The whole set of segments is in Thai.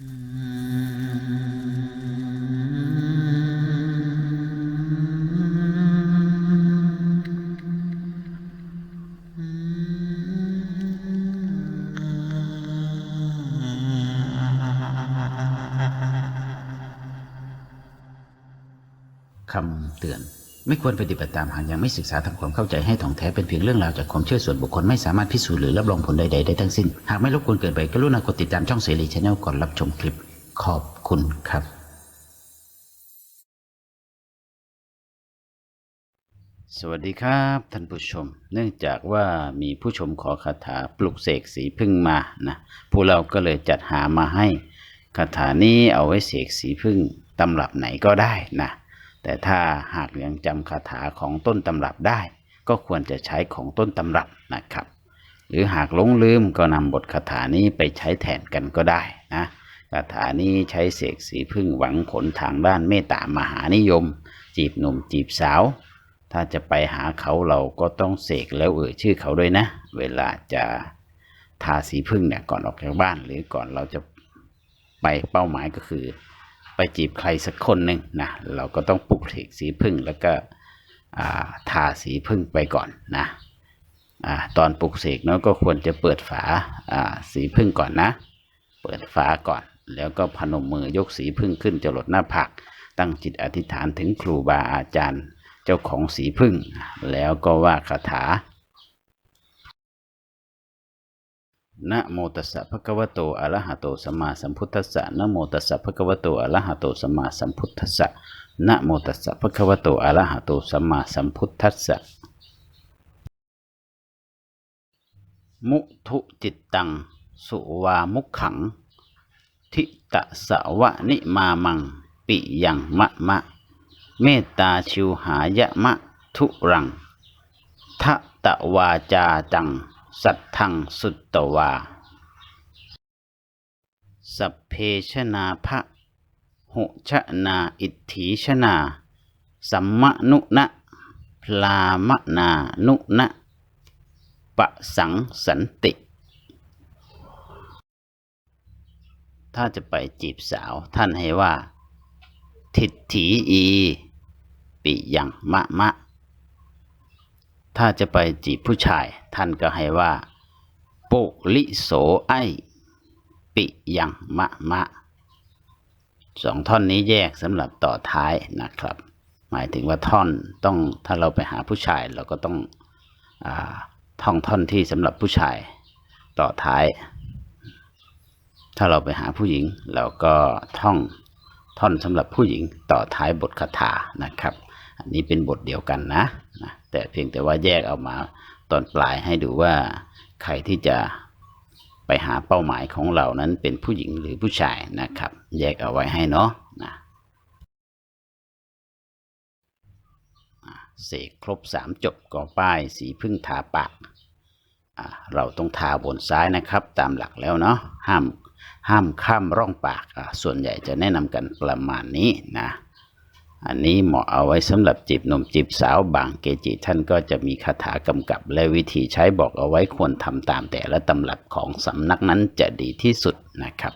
คำเตือน ไม่ควรปฏิบัติตามหากยังไม่ศึกษาทำความเข้าใจให้ถ่องแท้เป็นเพียงเรื่องราวจากความเชื่อส่วนบุคคลไม่สามารถพิสูจน์หรือรับรองผลใดๆได้ทั้งสิ้น หากไม่รบกวนเกินไปกรุณากดติดตามช่องเสรีชาแนลก่อนรับชมคลิป ขอบคุณครับ สวัสดีครับท่านผู้ชม เนื่องจากว่ามีผู้ชมขอคาถาปลุกเสกสีพึ่งมานะพวกเราก็เลยจัดหามาให้คาถานี้เอาไว้เสกสีพึ่งตำรับไหนก็ได้นะ แต่ถ้าหากยังจำคาถาของต้นตำรับได้ ก็ควรจะใช้ของต้นตำรับนะครับ หรือหากหลงลืมก็นำบทคาถานี้ไปใช้แทนกันก็ได้นะคาถานี้ใช้เสกสีพึ่งหวังผลทางด้านเมตตามหานิยม จีบหนุ่มจีบสาว ถ้าจะไปหาเขาเราก็ต้องเสกแล้วเอ่ยชื่อเขาด้วยนะ เวลาจะทาสีพึ่งเนี่ยก่อนออกจากบ้านหรือก่อนเราจะไปเป้าหมายก็คือ ไปจีบใครสักคนหนึ่งนะเราก็ต้องปลุกเสกสีพึ่งแล้วก็ทาสีพึ่งไปก่อนนะอตอนปลุกเสกเนาะก็ควรจะเปิดฝาอ่าสีพึ่งก่อนนะ เปิดฝาก่อน แล้วก็พนมมือยกสีพึ่งขึ้นจรดหน้าผากตั้งจิตอธิษฐานถึงครูบาอาจารย์เจ้าของสีพึ่ง แล้วก็ว่าคาถา นะโมตัสสะภะคะวะโตอะระหะโตสัมมาสัมพุทธัสสะนะโมตัสสะภะคะวะโตอะระหะโตสัมมาสัมพุทธัสสะนะโมตัสสะภะคะวะโตอะระหะโตสัมมาสัมพุทธัสสะมุทุจิตตัง สุวามุขขัง ทิตะสะวะนิมามัง ปิยังมะมะ เมตตาชิวหายะมะ ทุรังทะตะวาจาจัง สัทธังสุตตวา สัพเพชนาภะหุชนาอิทธิชนา สัมมะนุนะพลามนานุนะปะสังสันติ ถ้าจะไปจีบสาวท่านให้ว่า ทิฏฐีอี ปิยังมะมะ ถ้าจะไปจีบผู้ชาย ท่านก็ให้ว่าปุลิโสไอ ปิยังมะมะสองท่อนนี้แยกสำหรับต่อท้ายนะครับ หมายถึงว่าท่อนต้องถ้าเราไปหาผู้ชายเราก็ต้องอท่องท่อนที่สำหรับผู้ชายต่อท้าย ถ้าเราไปหาผู้หญิงเราก็ท่องท่อนสำหรับผู้หญิงต่อท้ายบทคาถานะครับ อันนี้เป็นบทเดียวกันนะนะแต่เพียงแต่ว่าแยกเอามาตอนปลายให้ดูว่าใครที่จะไปหาเป้าหมายของเรานั้นเป็นผู้หญิงหรือผู้ชายนะครับ แยกเอาไว้ให้เนาะนะเสกครบสามจบก็ป้ายสีพึ่งทาปากเราต้องทาบนซ้ายนะครับ ตามหลักแล้วเนาะห้ามห้ามข้ามร่องปากอะส่วนใหญ่จะแนะนำกันประมาณนี้นะ อันนี้เหมาะเอาไว้สำหรับจีบหนุ่มจีบสาวบางเกจิท่านก็จะมีคาถากำกับ และวิธีใช้บอกเอาไว้ควรทำตามแต่ละตำรับของสำนักนั้นจะดีที่สุดนะครับ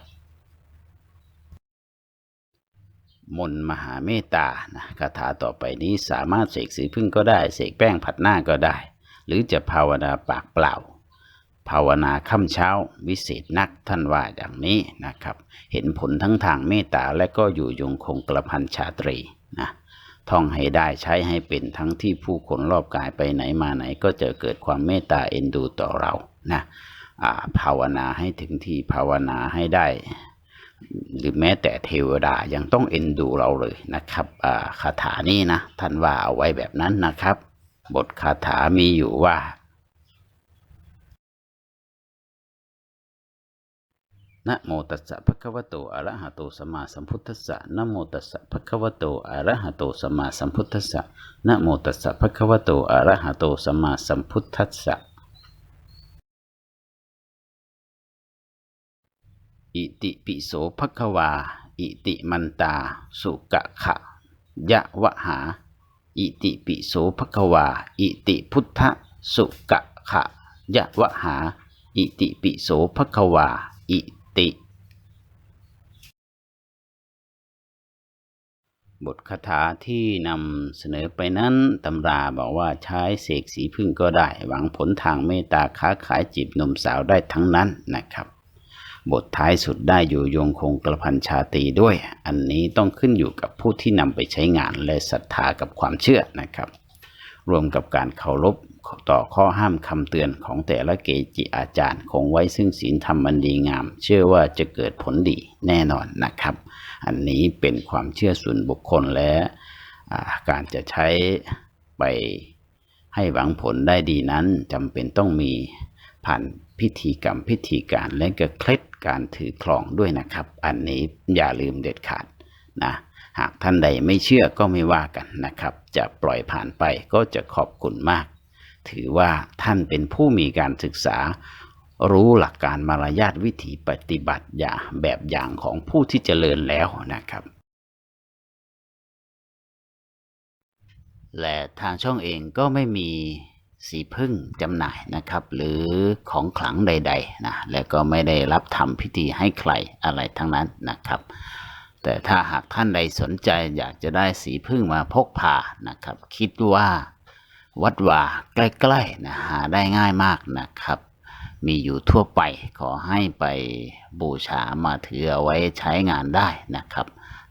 มนต์มหาเมตตานะคาถาต่อไปนี้สามารถเสกสีพึ่งก็ได้ เสกแป้งผัดหน้าก็ได้ หรือจะภาวนาปากเปล่าภาวนาค่ำเช้าวิเศษนักท่านว่าอย่างนี้นะครับ เห็นผลทั้งทางเมตตาและก็อยู่ยงคงกระพันชาตรี ท่องให้ได้ใช้ให้เป็นทั้งที่ผู้คนรอบกายไปไหนมาไหน ก็จะเกิดความเมตตาเอ็นดูต่อเรานะาภาวนาให้ถึงที่ภาวนาให้ได้ หรือแม้แต่เทวดายังต้องเอ็นดูเราเลยนะครับคาถานี้นะท่านว่าเอาไว้แบบนั้นนะครับ บทคาถามีอยู่ว่า นะโมตัสสะภะคะวะโตอะระหะโตสัมมาสัมพุทธัสสะนะโมตัสสะภะคะวะโตอะระหะโตสัมมาสัมพุทธัสสะนะโมตัสสะภะคะวะโตอะระหะโตสัมมาสัมพุทธัสสะอิติปิโสภะคะวา อิติมันตา สุกะขะยะวะหา อิติปิโสภะคะวา อิติพุทธสุกะขะยะวะหา อิติปิโสภะคะวาอิ ติ บทคาถาที่นำเสนอไปนั้นตำราบอกว่าใช้เสกสีพึ่งก็ได้ หวังผลทางเมตตาค้าขายจีบหนุ่มสาวได้ทั้งนั้นนะครับ บทท้ายสุดได้อยู่ยงคงกระพันชาตีด้วย อันนี้ต้องขึ้นอยู่กับผู้ที่นำไปใช้งานและศรัทธากับความเชื่อนะครับ รวมกับการเคารพ ต่อข้อห้ามคำเตือนของแต่ละเกจิอาจารย์ คงไว้ซึ่งศีลธรรมอันดีงาม เชื่อว่าจะเกิดผลดีแน่นอนนะครับ อันนี้เป็นความเชื่อส่วนบุคคลและการจะใช้ไปให้หวังผลได้ดีนั้นจำเป็นต้องมีผ่านพิธีกรรมพิธีการและก็เคล็ดการถือครองด้วยนะครับ อันนี้อย่าลืมเด็ดขาดนะหากท่านใดไม่เชื่อก็ไม่ว่ากันนะครับ จะปล่อยผ่านไปก็จะขอบคุณมาก ถือว่าท่านเป็นผู้มีการศึกษา รู้หลักการมารยาทวิธีปฏิบัติอย่างแบบอย่างของผู้ที่เจริญแล้วนะครับ และทางช่องเองก็ไม่มีสีพึ่งจำหน่ายนะครับ หรือของขลังใดๆนะและก็ไม่ได้รับทำพิธีให้ใครอะไรทั้งนั้นนะครับ แต่ถ้าหากท่านใดสนใจอยากจะได้สีพึ่งมาพกพานะครับ คิดว่า วัดว่าใกล้ๆนะหาได้ง่ายมากนะครับ มีอยู่ทั่วไปขอให้ไปบูชามาถือเอาไว้ใช้งานได้นะครับ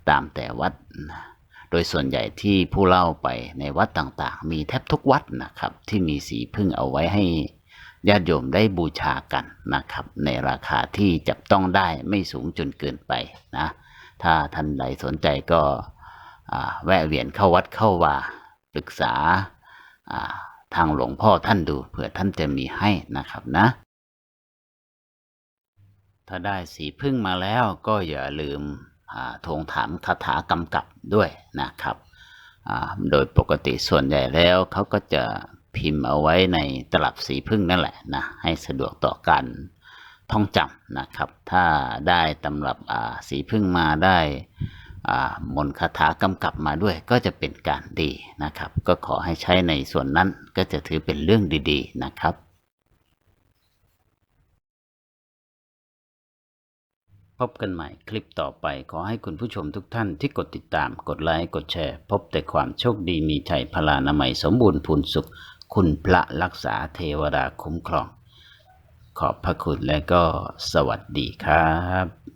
ตามแต่วัดนะโดยส่วนใหญ่ที่ผู้เล่าไปในวัดต่างๆ มีแทบทุกวัดนะครับ ที่มีสีพึ่งเอาไว้ให้ญาติโยมได้บูชากันนะครับ ในราคาที่จับต้องได้ไม่สูงจนเกินไปนะ ถ้าท่านใดสนใจก็แวะเวียนเข้าวัดเข้าวาปรึกษา ทางหลวงพ่อท่านดูเผื่อท่านจะมีให้นะครับนะ ถ้าได้สีพึ่งมาแล้วก็อย่าลืมทวงถามคาถากำกับด้วยนะครับ โดยปกติส่วนใหญ่แล้วเขาก็จะพิมพ์เอาไว้ในตลับสีพึ่งนั่นแหละนะให้สะดวกต่อการท่องจำนะครับ ถ้าได้ตำรับสีพึ่งมาได้ มนคาถากำกับมาด้วยก็จะเป็นการดีนะครับ ก็ขอให้ใช้ในส่วนนั้นก็จะถือเป็นเรื่องดี ๆ นะครับ พบกันใหม่คลิปต่อไป ขอให้คุณผู้ชมทุกท่านที่กดติดตาม กดไลค์ กดแชร์ พบแต่ความโชคดีมีชัยพลานามัยสมบูรณ์พูนสุข คุณพระรักษาเทวดาคุ้มครอง ขอบพระคุณและก็สวัสดีครับ